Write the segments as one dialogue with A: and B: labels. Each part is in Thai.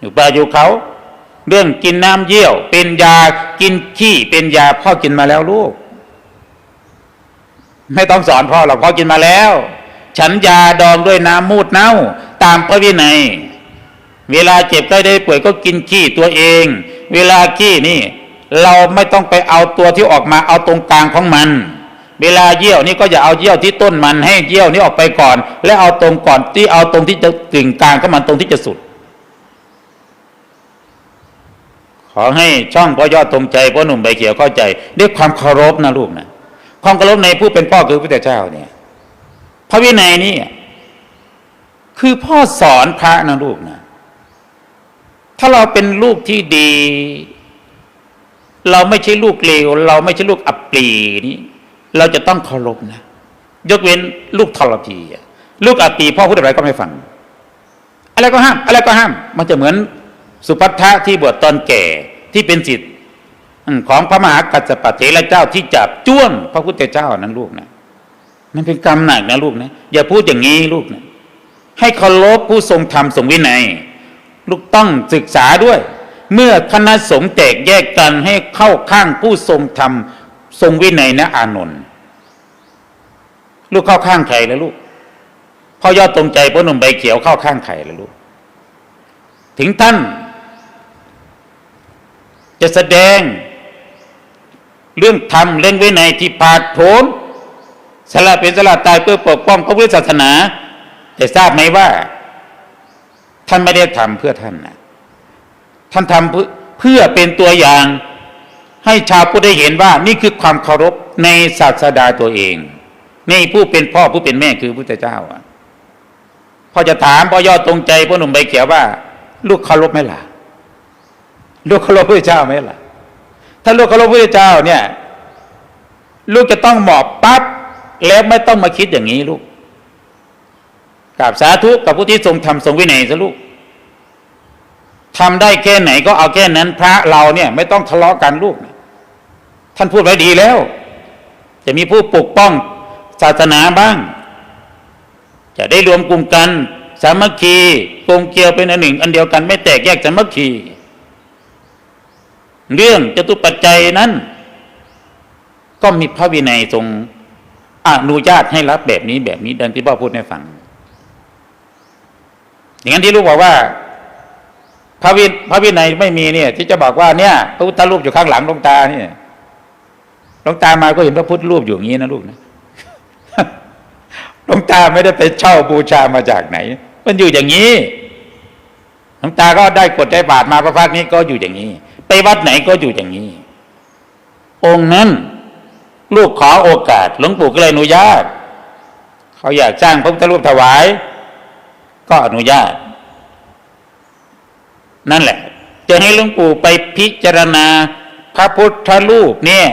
A: อยู่ป่าอยู่เขา เรื่องกินน้ำเยี่ยว เป็นยากินขี้เป็นยาพ่อกินมาแล้วลูก ไม่ต้องสอนพ่อหรอกพ่อกินมาแล้ว ฉันยาดองด้วยน้ำมูดเน่า ตามพระวินัยเวลาเจ็บไข้ได้ป่วยก็กินขี้ตัวเอง เวลาขี้นี่ เราไม่ต้องไปเอาตัวที่ออกมาเอาตรงกลางของมัน เวลาเยี่ยวนี่ก็อย่าเอาเยี่ยวที่ต้นมันให้เยี่ยวนี่ออกไปก่อน และเอาตรงก่อนที่เอาตรงที่จะกึ่งกลางของมันตรงที่จะสุด ขอให้ช่องพ่อยอดตรงใจพ่อหนุ่มใบเขียวเข้าใจด้วยความเคารพนะลูกนะความเคารพในผู้เป็นพ่อคือพระเจ้าเนี่ย พระวินัยนี่คือพ่อสอนพระนะลูกนะถ้าเราเป็นลูกที่ดี เราไม่ใช่ลูกเลวเราไม่ใช่ลูกอับปรีนี่เราจะต้องเคารพนะ ยกเว้นลูกทรพีลูกอับปีพ่อพูดอะไรก็ไม่ฟัง อะไรก็ห้าม อะไรก็ห้าม มันจะเหมือน สุภัททะที่บวชตอนแก่ที่เป็นสิทธิ์ของพระมหากัสสปะเถระเจ้าที่จับจ้วงพระพุทธเจ้านั้นลูกนะมันเป็นกรรมหนักนะลูกนะอย่าพูดอย่างนี้ลูกนะให้เคารพผู้ทรงธรรมทรงวินัย ลูกต้องศึกษาด้วย เมื่อคณะสงฆ์แตกแยกกันให้เข้าข้างผู้ทรงธรรมทรงวินัยนะอานนท์ลูกเข้าข้างใครแล้วลูกพ่อยอดตรงใจพ่อหนุ่มใบเขียวเข้าข้างใครแล้วลูก ถึงท่าน จะแสดง เรื่องธรรมเรื่องวินัยที่ผาดโผนสละเป็นสละตายเพื่อปกป้องพระพุทธศาสนา แต่ทราบไหมว่า ท่านไม่ได้ทำเพื่อท่านนะท่านทำเพื่อเพื่อเป็นตัวอย่าง ให้ชาวพุทธได้เห็นว่า นี่คือความเคารพในศาสดาตัวเอง ในผู้เป็นพ่อผู้เป็นแม่คือพระพุทธเจ้าอะพ่อจะถามพ่อยอดตรงใจพ่อหนุ่มใบเขียวว่า ลูกเคารพไหมล่ะ ลูกเคารพพระเจ้าไหมล่ะ ถ้าลูกเคารพพระเจ้าเนี่ย ลูกจะต้องหมอบปั๊บแล้วไม่ต้องมาคิดอย่างนี้ลูกกราบสาธุกับผู้ที่ทรงธรรมทรงวินัยซะลูกทำได้แค่ไหนก็เอาแค่นั้น พระเราเนี่ย ไม่ต้องทะเลาะกันลูก ท่านพูดไว้ดีแล้ว จะมีผู้ปกป้องศาสนาบ้าง จะได้รวมกลุ่มกัน สามัคคีกลมเกลียวเป็นอันหนึ่ง อันเดียวกันไม่แตกแยกสามัคคี เรื่องจตุปัจจัยนั้น ก็มีพระวินัยทรงอนุญาตให้รับแบบนี้แบบนี้ดังที่พ่อพูดให้ฟัง อย่างนั้นที่ลูกบอกว่า พระวินพระวินัยไม่มีเนี่ย ที่จะบอกว่าเนี่ยพระพุทธรูปอยู่ข้างหลังลงตาเนี่ยลงตามาก็เห็นพระพุทธรูปอยู่อย่างนี้นะลูกนะลงตาไม่ได้ไปเช่าบูชามาจากไหน มันอยู่อย่างนี้หลวงตาก็ได้กดได้บาทมาพระพักนี้ก็อยู่อย่างนี้ ไปวัดไหนก็อยู่อย่างนี้ องค์นั้น ลูกขอโอกาสหลวงปู่ก็เลยอนุญาต เขาอยากสร้างพระพุทธรูปถวาย ก็อนุญาต นั่นแหละ จะให้หลวงปู่ไปพิจารณาพระพุทธรูปเนี่ย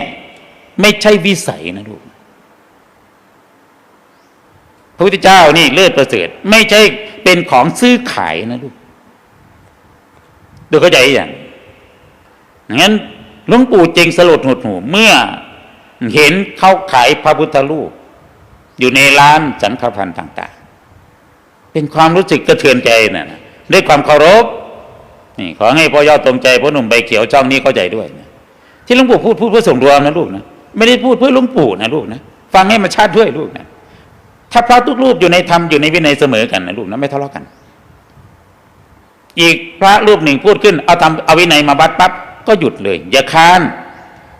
A: ไม่ใช่วิสัยนะลูกพระพุทธเจ้านี่เลิศประเสริฐ ไม่ใช่เป็นของซื้อขายนะลูกดูเข้าใจอย่าง งั้นหลวงปู่เจงสลดหดหูเมื่อเห็นเขาขายพระพุทธรูป อยู่ในร้านสังฆพันธ์ต่าง ๆ เป็นความรู้สึกกระเทือนใจนะ่ะด้วยความเคารพนี่ขอให้พ่อยอดตรงใจพ่อหนุ่มใบเขียวช่องนี้เข้าใจด้วยนะที่หลวงปู่พูดพูดเพื่อส่งรวมนะลูกนะไม่ได้พูดเพื่อหลวงปู่นะลูกนะฟังให้มันชัดด้วยลูกนะถ้าพระทุกรูปอยู่ในธรรมอยู่ในวินัยเสมอกันนะลูกนะไม่ทะเลาะกัน อีกพระรูปหนึ่งพูดขึ้นเอาทำเอาวินัยมาบัดปั๊บ ก็หยุดเลย อย่าค้าน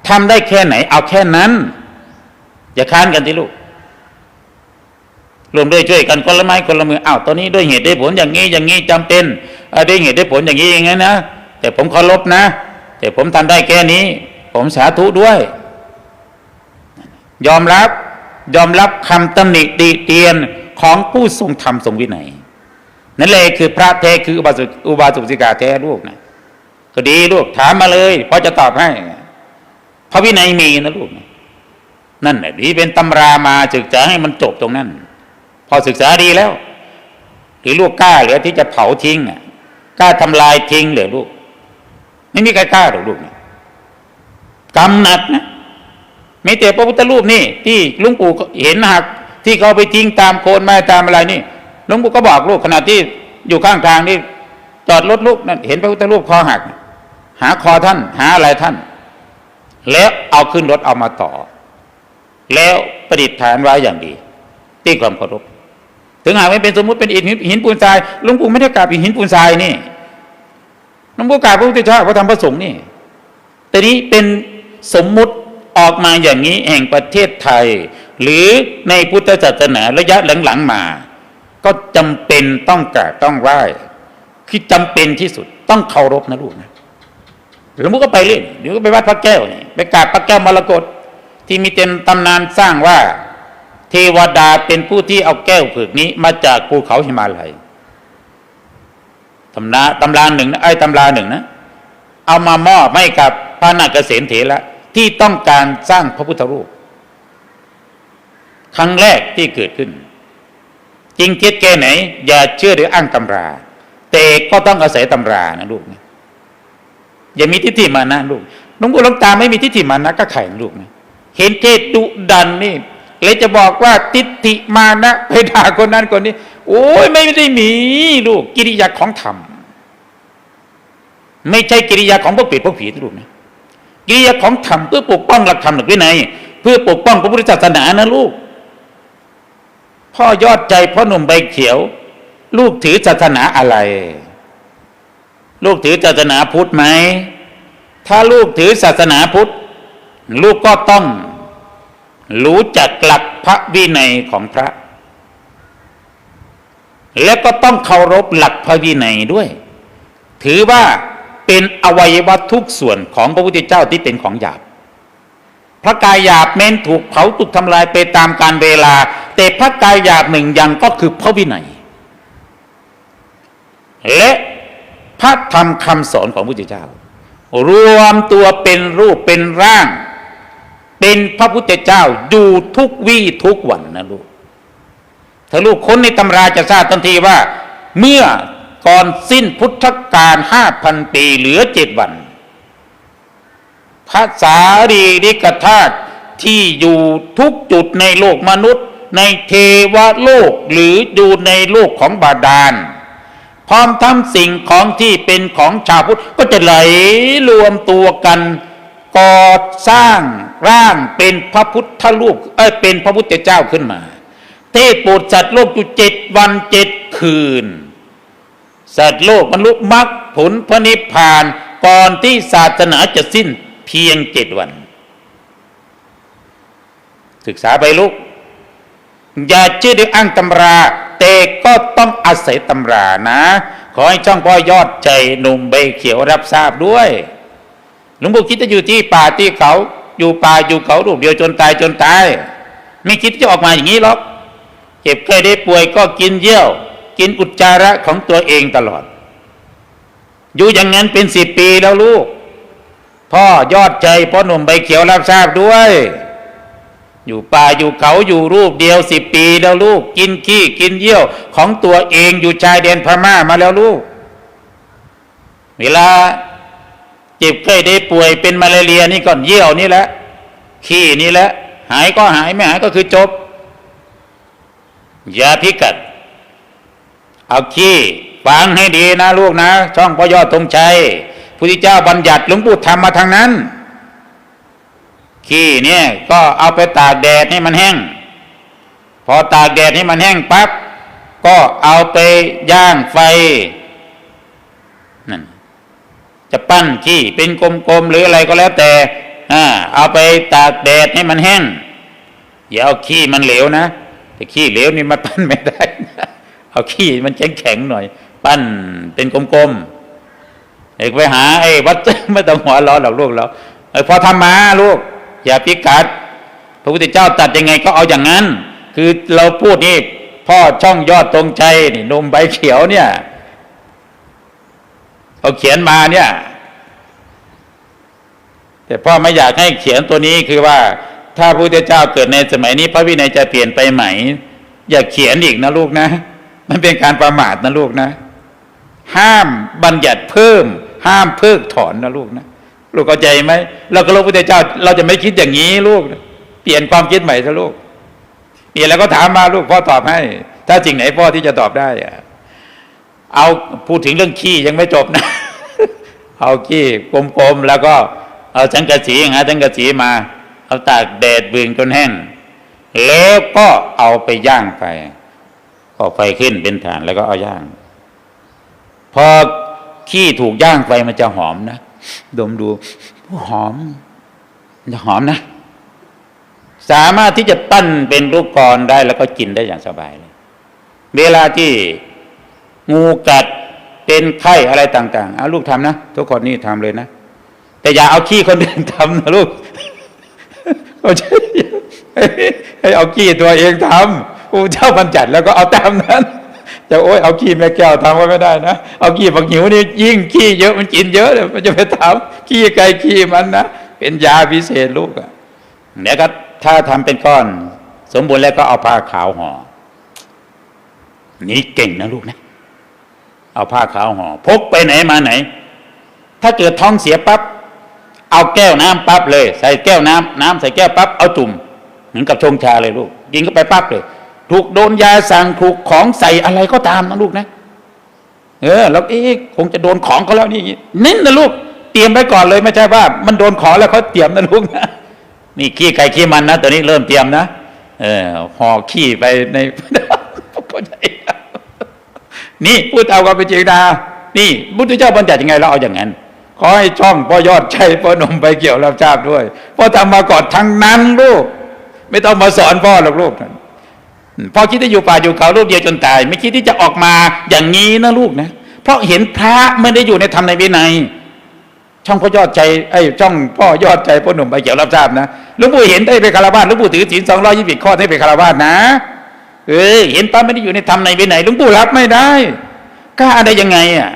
A: ทำได้แค่ไหน เอาแค่นั้น อย่าค้านกันที่ลูกรวมด้วยช่วยกันคนละไม้คนละมืออ้าวตอนนี้ด้วยเหตุด้วยผลอย่างนี้อย่างนี้จำเป็นอ่าด้วยเหตุด้วยผลอย่างนี้อย่างนี้นะแต่ผมเคารพนะ แต่ผมทำได้แค่นี้ ผมสาธุด้วย ยอมรับ ยอมรับคำตำหนิติเตียนของผู้ทรงธรรมทรงวินัยนั่นเลยคือพระแท้คืออุบาสกอุบาสกสิกาแท้ลูกนะ ก็ดีลูกถามมาเลยพราะจะตอบให้พระวินัยมีนะลูกนั่นแหละนี่เป็นตำรามาศึกษาให้มันจบตรงนั้น พอศึกษาดีแล้ว หรือลูกกล้าเหรือที่จะเผาทิ้งอะกล้าทำลายทิ้งเหรือลูก ไม่มีใครกล้าหรอกลูกนะกรรมหนักนะไม่แต่พระพุทธรูปนี่ ที่ลุงปู่เห็นหักที่เขาไปทิ้งตามโคนไม้ตามอะไรนี่ลุงปู่ก็บอกลูกขณะที่อยู่ข้างทางนี่จอดรถลูกนั่นเห็นพระพุทธรูปคอหัก หาคอท่าน หาอะไรท่าน แล้วเอาขึ้นรถเอามาต่อ แล้วประดิษฐานไว้อย่างดีที่ความเคารพถึงหากไม่เป็นสมมุติเป็นอิฐหินปูนทรายหลวงปู่ไม่ได้กราบหินปูนทรายนี่หลวงปู่กราบพระพุทธเจ้าพระธรรมพระสงฆ์นี่แต่นี้เป็นสมมุติออกมาอย่างนี้แห่งประเทศไทย หรือในพุทธศาสนาระยะหลังๆมา ก็จำเป็นต้องกราบต้องไหว้คือจำเป็นที่สุดต้องเคารพนะลูกนะ หลวงพ่อก็ไปเล่นเดี๋ยวก็ไปวัดพระแก้วนี่ไปกราบพระแก้วมรกตที่มีเต็นตำนานสร้างว่า เทวดาเป็นผู้ที่เอาแก้วผืกนี้มาจากภูเขาหิมาลัยตำราตำราหนึ่งนะไอ้ตำราหนึ่งนะ เอามามอบให้กับพระนาคเกษมเถระที่ต้องการสร้างพระพุทธรูป ครั้งแรกที่เกิดขึ้น จริงเท็จแค่ไหน อย่าเชื่อหรืออ้างตำรา แต่ก็ต้องอาศัยตำรานะลูกนะ อย่ามีทิฏฐิมานะลูกหลวงปู่หลวงตาไม่มีทิฏฐิมานะก็ไข่ลูกนะเห็นเทศดุดันนี่เลยจะบอกว่าทิฏฐิมานะไปด่าคนนั้นคนนี้ โอ้ยไม่ได้มีลูกกิริยาของธรรมไม่ใช่กิริยาของพวกเป็ดพวกผีนะลูกนะกิริยาของธรรมเพื่อปกป้องหลักธรรมหลักวินัยเพื่อปกป้องพระพุทธศาสนานะลูก พ่อยอดใจพ่อหนุ่มใบเขียว ลูกถือศาสนาอะไร ลูกถือศาสนาพุทธไหม ถ้าลูกถือศาสนาพุทธ ลูกก็ต้อง รู้จักหลักพระวินัยของพระ และก็ต้องเคารพหลักพระวินัยด้วย ถือว่าเป็นอวัยวะทุกส่วนของพระพุทธเจ้าที่เป็นของหยาบ พระกายหยาบเม้นถูกเผาถูกทำลายไปตามการเวลา แต่พระกายหยาบหนึ่งอย่างก็คือพระวินัยและ พระธรรมคำสอนของพระพุทธเจ้า รวมตัวเป็นรูปเป็นร่าง เป็นพระพุทธเจ้าอยู่ทุกวี่ทุกวันนะลูกถ้าลูกค้นในตำราจะทราบทันทีว่า เมื่อก่อนสิ้นพุทธกาลห้าพันปีเหลือเจ็ดวัน พระสารีริกธาตุที่อยู่ทุกจุดในโลกมนุษย์ ในเทวโลกหรืออยู่ในโลกของบาดาล พร้อมทั้งสิ่งของที่เป็นของชาวพุทธก็จะไหลรวมตัวกันก่อสร้างร่างเป็นพระพุทธรูปเอ้ยเป็นพระพุทธเจ้าขึ้นมา เทศโปรดสัตว์โลกอยู่เจ็ดวันเจ็ดคืน สัตว์โลกบรรลุมรรคผลพระนิพพานก่อนที่ศาสนาจะสิ้นเพียงเจ็ดวัน ศึกษาไปลูก อย่าเชื่อด้วยอ้างตำรา แต่ก็ต้องอาศัยตำรานะ ขอให้ช่องพ่อยอดใจหนุ่มใบเขียวรับทราบด้วยหลวงปู่คิดจะอยู่ที่ป่าที่เขา อยู่ป่าอยู่เขาลูกเดียวจนตายจนตาย ไม่คิดจะออกมาอย่างนี้หรอกเจ็บเคยได้ป่วยก็กินเยี่ยว กินอุจจาระของตัวเองตลอด อยู่อย่างนั้นเป็นสิบปีแล้วลูก พ่อยอดใจพ่อหนุ่มใบเขียวรับทราบด้วย อยู่ป่าอยู่เขาอยู่รูปเดียวสิบปีแล้วลูก กินขี้กินเยี่ยวของตัวเองอยู่ชายแดนพม่ามาแล้วลูก เวลาเจ็บไข้ได้ป่วยเป็นมาลาเรียนี่ก่อนเยี่ยวนี่แหละขี้นี่แหละ หายก็หายไม่หายก็คือจบอย่าพิกัด เอาขี้ฟังให้ดีนะลูกนะ ช่องพยอดธงชัยพุทธเจ้าบัญญัติหลวงปู่ทำมาทางนั้น ขี้เนี่ยก็เอาไปตากแดดให้มันแห้ง พอตากแดดให้มันแห้งปั๊บก็เอาไปย่างไฟนั่นจะปั้นขี้เป็นกลมๆหรืออะไรก็แล้วแต่อ่าเอาไปตากแดดให้มันแห้งอย่าเอาขี้มันเหลวนะแต่ขี้เหลวนี่มาปั้นไม่ได้นะเอาขี้มันแข็งๆหน่อย ปั้นเป็นกลมๆเอกไปหาไอ้วัดไม่ต้องหัวร้อนหรอกลูกเราเออพอทำมาลูก อย่าพิกัด พระพุทธเจ้าตัดยังไงก็เอาอย่างนั้น คือเราพูดนี่พ่อช่องยอดตรงชัยนี่นมใบเขียวเนี่ยเขาเขียนมาเนี่ย แต่พ่อไม่อยากให้เขียนตัวนี้คือว่า ถ้าพระพุทธเจ้าเกิดในสมัยนี้ พระวินัยจะเปลี่ยนไปไหม อย่าเขียนอีกนะลูกนะ มันเป็นการประมาทนะลูกนะ ห้ามบัญญัติเพิ่ม ห้ามเพิกถอนนะลูกนะ ลูกเข้าใจไหมเราก็รู้พระพุทธเจ้า เราจะไม่คิดอย่างนี้ลูก เปลี่ยนความคิดใหม่ซะลูกมีอะไรก็ถามมาลูกพ่อตอบให้ ถ้าจริงไหนพ่อที่จะตอบได้อะเอาพูดถึงเรื่องขี้ยังไม่จบนะ เอาขี้กลมๆแล้วก็ เอาสังกะสีหาสังกะสีมา เอาตากแดดบึงจนแห้งแล้วก็เอาไปย่างไฟก็ไฟขึ้นเป็นฐานแล้วก็เอาย่าง พอขี้ถูกย่างไฟมันจะหอมนะ ดมดูหอมจะหอมนะ สามารถที่จะปั้นเป็นลูกกรได้แล้วก็กินได้อย่างสบายเลย เวลาที่งูกัดเป็นไข้อะไรต่าง ๆ เอาลูกทำนะทุกคนนี่ทำเลยนะ แต่อย่าเอาขี้คนอื่นทำนะลูกเขาใช่ให้เอาขี้ตัวเองทำผู้เจ้าบัญญัติแล้วก็เอาตามนั้น จะโอ้ยเอาขี้แม่แก้วทำก็ไม่ได้นะ เอาขี้ผักหิวนี่ยิ่งขี้เยอะมันกินเยอะเลยมันจะไปทำขี้ไก่ขี้มันนะเป็นยาพิเศษลูกอะเดี๋ยวก็ถ้าทำเป็นก้อน สมบูรณ์แล้วก็เอาผ้าขาวห่อนี่เก่งนะลูกนะเอาผ้าขาวห่อพกไปไหนมาไหน ถ้าเกิดท้องเสียปั๊บเอาแก้วน้ำปั๊บเลย ใส่แก้วน้ำน้ำใส่แก้วปั๊บเอาจุ่มเหมือนกับชงชาเลยลูกกินก็ไปปั๊บเลย ถูกโดนยาสั่งถูกของใส่อะไรก็ตามนะลูกนะ เออแล้วเอ๊ะคงจะโดนของเขาแล้วนี่นิ่นนะลูก เตรียมไว้ก่อนเลยไม่ใช่ว่า มันโดนของแล้วเขาเตรียมนะลูกนะนี่ขี้ไก่ขี้มันนะตัวนี้เริ่มเตรียมนะเออห่อขี้ไปในนี่พูดเอาความเป็นจริงนะนี่พุทธเจ้าบัญญัติยังไงเราเอาอย่างนั้นขอให้ช่องพ่อยอดชัยพ่อหนมไปเกี่ยวรับทราบด้วยพ่อทำมาก่อนทั้งนั้นลูก ไม่ต้องมาสอนพ่อหรอกลูก พ่อคิดที่อยู่ป่าอยู่เขาลูกเดียวจนตาย ไม่คิดที่จะออกมาอย่างนี้นะลูกนะ เพราะเห็นพระไม่ได้อยู่ในธรรมในวินัย ช่องพ่อยอดใจไอ้ช่องพ่อยอดใจพ่อหนุ่มไปเกี่ยวรับทราบนะหลวงปู่เห็นได้ไปคารวะหลวงปู่ถือศีลสองร้อยยี่สิบข้อได้ไปคารวะนะเออเห็นป้าไม่ได้อยู่ในธรรมในวินัยหลวงปู่รับไม่ได้กล้าได้ยังไงอะ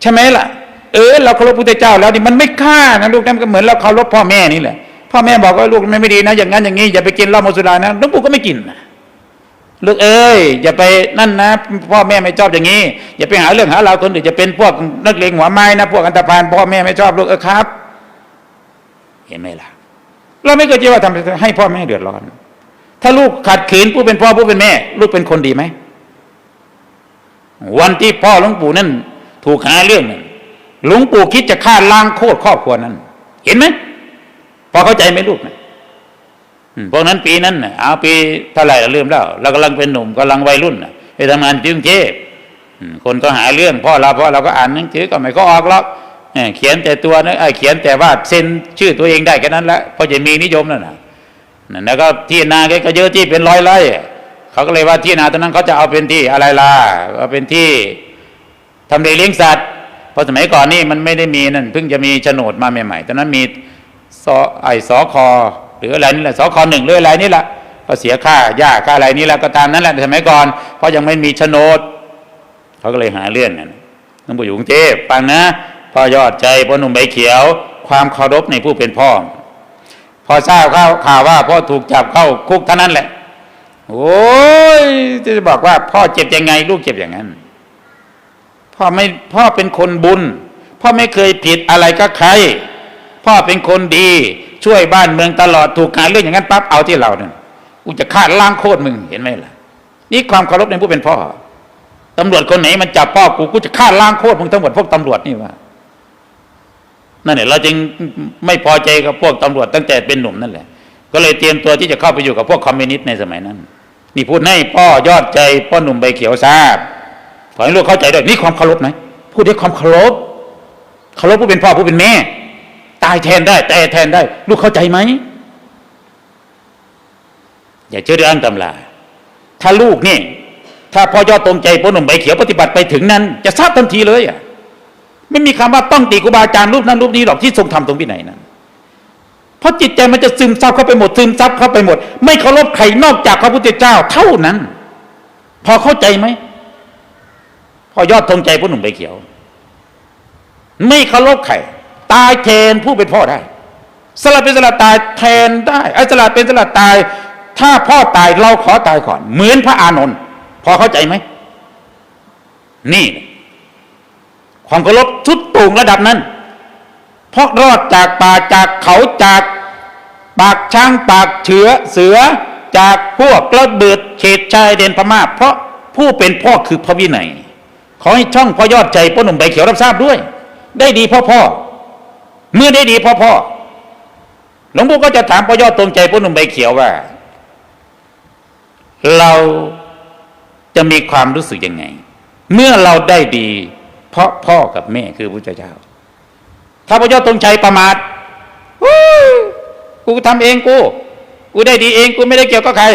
A: ใช่ไหมล่ะ เออเราเคารพพระพุทธเจ้าแล้วนี่มันไม่ฆ่านะลูกนั่นก็เหมือนเราเคารพพ่อแม่นี่แหละพ่อแม่บอกว่าลูกมันไม่ดีนะ อย่างนั้นอย่างนี้อย่าไปกินเหล้าโมสุรานะหลวงปู่ก็ไม่กินนะ ลูกเอ้ยอย่าไปนั่นนะ พ่อแม่ไม่ชอบอย่างนี้ อย่าไปหาเรื่องหาเราคนอื่นจะเป็นพวกนักเลงหัวไม้นะพวกอันตรพานพ่อแม่ไม่ชอบลูกเออครับ เห็นไหมล่ะ เราไม่เคยคิดว่าทำให้พ่อแม่เดือดร้อน ถ้าลูกขัดขืนผู้เป็นพ่อผู้เป็นแม่ ลูกเป็นคนดีไหมวันที่พ่อหลวงปู่นั่น ถูกหาเรื่องนั่นหลวงปู่คิดจะฆ่าล้างโคตรครอบครัวนั้น เห็นไหมพอเข้าใจไหมลูกนะ พวกนั้นปีนั้นเอาปีเท่าไหร่เราลืมแล้วเรากำลังเป็นหนุ่มกำลังวัยรุ่นไปทำงานที่กรุงเทพอืมคนก็หาเรื่องพ่อเราเพราะเราก็อ่านหนังสือก็ไม่ก็ออกหรอกเขียนแต่ตัวนะเออเขียนแต่ว่าเซ็นชื่อตัวเองได้แค่นั้นแหละเพราะจะมีนิยมนั่นนะแล้วก็ที่นาแกก็เยอะที่เป็นร้อยไร่เขาก็เลยว่าที่นาตอนนั้นเขาจะเอาเป็นที่อะไรล่ะเอาเป็นที่ทำเลเลี้ยงสัตว์เพราะสมัยก่อนนี่มันไม่ได้มีนั่นเพิ่งจะมีโฉนดมาใหม่ๆตอนนั้นมีสอไอสอคอ หรืออะไรนี่แหละสคหนึ่งหรืออะไรนี่แหละก็เสียค่าหญ้าค่าอะไรนี่แหละก็ตามนั้นแหละแต่สมัยก่อนเพราะยังไม่มีโฉนดเขาก็เลยหาเรื่องนั่นน้องปู่อยู่กรุงเทพฟังนะพ่อยอดใจพ่อหนุ่มใบเขียว ความเคารพในผู้เป็นพ่อ พอทราบข่าวข่าวว่าพ่อถูกจับเข้าคุกเท่านั้นแหละ โอ้ยจะบอกว่า พ่อเจ็บยังไง ลูกเจ็บอย่างนั้น พ่อไม่พ่อเป็นคนบุญ พ่อไม่เคยผิดอะไรกับใคร พ่อเป็นคนดี ช่วยบ้านเมืองตลอดถูกหารเรื่องอย่างนั้นปั๊บเอาที่เราเนี่ยกูจะฆ่าล้างโคตรมึงเห็นไหมล่ะ นี่ความเคารพในผู้เป็นพ่อตำรวจคนไหนมันจับพ่อกูกูจะฆ่าล้างโคตรมึงทั้งหมดพวกตำรวจนี่ว่านั่นแหละเราจึงไม่พอใจกับพวกตำรวจตั้งแต่เป็นหนุ่มนั่นแหละ ก็เลยเตรียมตัวที่จะเข้าไปอยู่กับพวกคอมมิวนิสต์ในสมัยนั้น นี่พูดให้พ่อยอดใจพ่อหนุ่มใบเขียวทราบขอให้ลูกเข้าใจด้วยนี่ความเคารพไหมพูดด้วยความเคารพเคารพผู้เป็นพ่อผู้เป็นแม่ ตายแทนได้ แต่แทนได้ ลูกเข้าใจไหม อย่าเชื่อเรื่องตำราถ้าลูกนี่ ถ้าพ่อยอดตรงใจพ่อหนุ่มใบเขียวปฏิบัติไปถึงนั้น จะทราบทันทีเลยอะไม่มีคำว่าต้องตีครูบาอาจารย์รูปนั้นรูปนี้หรอกที่ทรงทำตรงวินัยนั้นเพราะจิตใจมันจะซึมซับเข้าไปหมดซึมซับเข้าไปหมด ไม่เคารพใครนอกจากพระพุทธเจ้าเท่านั้น พอเข้าใจไหมพอยอดธงใจผู้หนุ่มใบเขียว ไม่เคารพใคร ตายแทนผู้เป็นพ่อได้ สลัดเป็นสลัดตายแทนได้ไอ้สลัดเป็นสลัดตาย ถ้าพ่อตายเราขอตายก่อน เหมือนพระอานนท์พอเข้าใจไหมนี่ความเคารพชุดตูงระดับนั้น เพราะรอดจากป่าจากเขาจากปากช้างปากเฉือเสือจากพวกกระเบิดเขตชายเดนพม่า เพราะผู้เป็นพ่อคือพระวินัย ขอให้ช่องพ่อยอดใจพ่อหนุ่มใบเขียวรับทราบด้วย ได้ดีพ่อพ่อ เมื่อได้ดีพ่อพ่อหลวงปู่ก็จะถามพ่อยอดตรงใจพ่อหนุ่มใบเขียวว่า เราจะมีความรู้สึกยังไง เมื่อเราได้ดี เพราะพ่อกับแม่คือพระเจ้า ถ้าพระยอดตรงใจประมาทกูทำเองกู กูได้ดีเองกูไม่ได้เกี่ยวกับใคร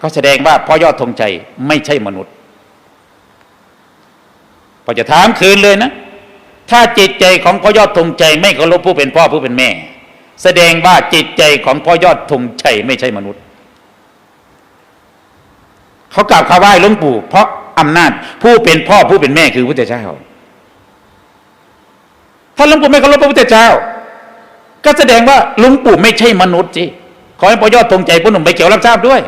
A: ก็แสดงว่าพ่อยอดธงใจไม่ใช่มนุษย์ พอจะถามคืนเลยนะ ถ้าจิตใจของพ่อยอดธงใจไม่เคารพผู้เป็นพ่อผู้เป็นแม่ แสดงว่าจิตใจของพ่อยอดธงใจไม่ใช่มนุษย์ เขากราบคาไหว้หลวงปู่ เพราะอำนาจผู้เป็นพ่อผู้เป็นแม่คือพระเจ้าถ้าหลวงปู่ไม่เคารพพระพุทธเจ้า ก็แสดงว่าหลวงปู่ไม่ใช่มนุษย์สิขอให้พ่อยอดธงใจผู้หนุ่มไปเกี่ยวรับทราบด้วย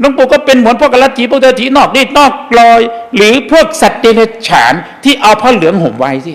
A: หลวงปู่ก็เป็นเหมือนพวกกระลัดจีพวกเทถีนอกรีดนอกกลอย หรือพวกสัตว์เดรัจฉานที่เอาผ้าเหลืองห่มไว้สิ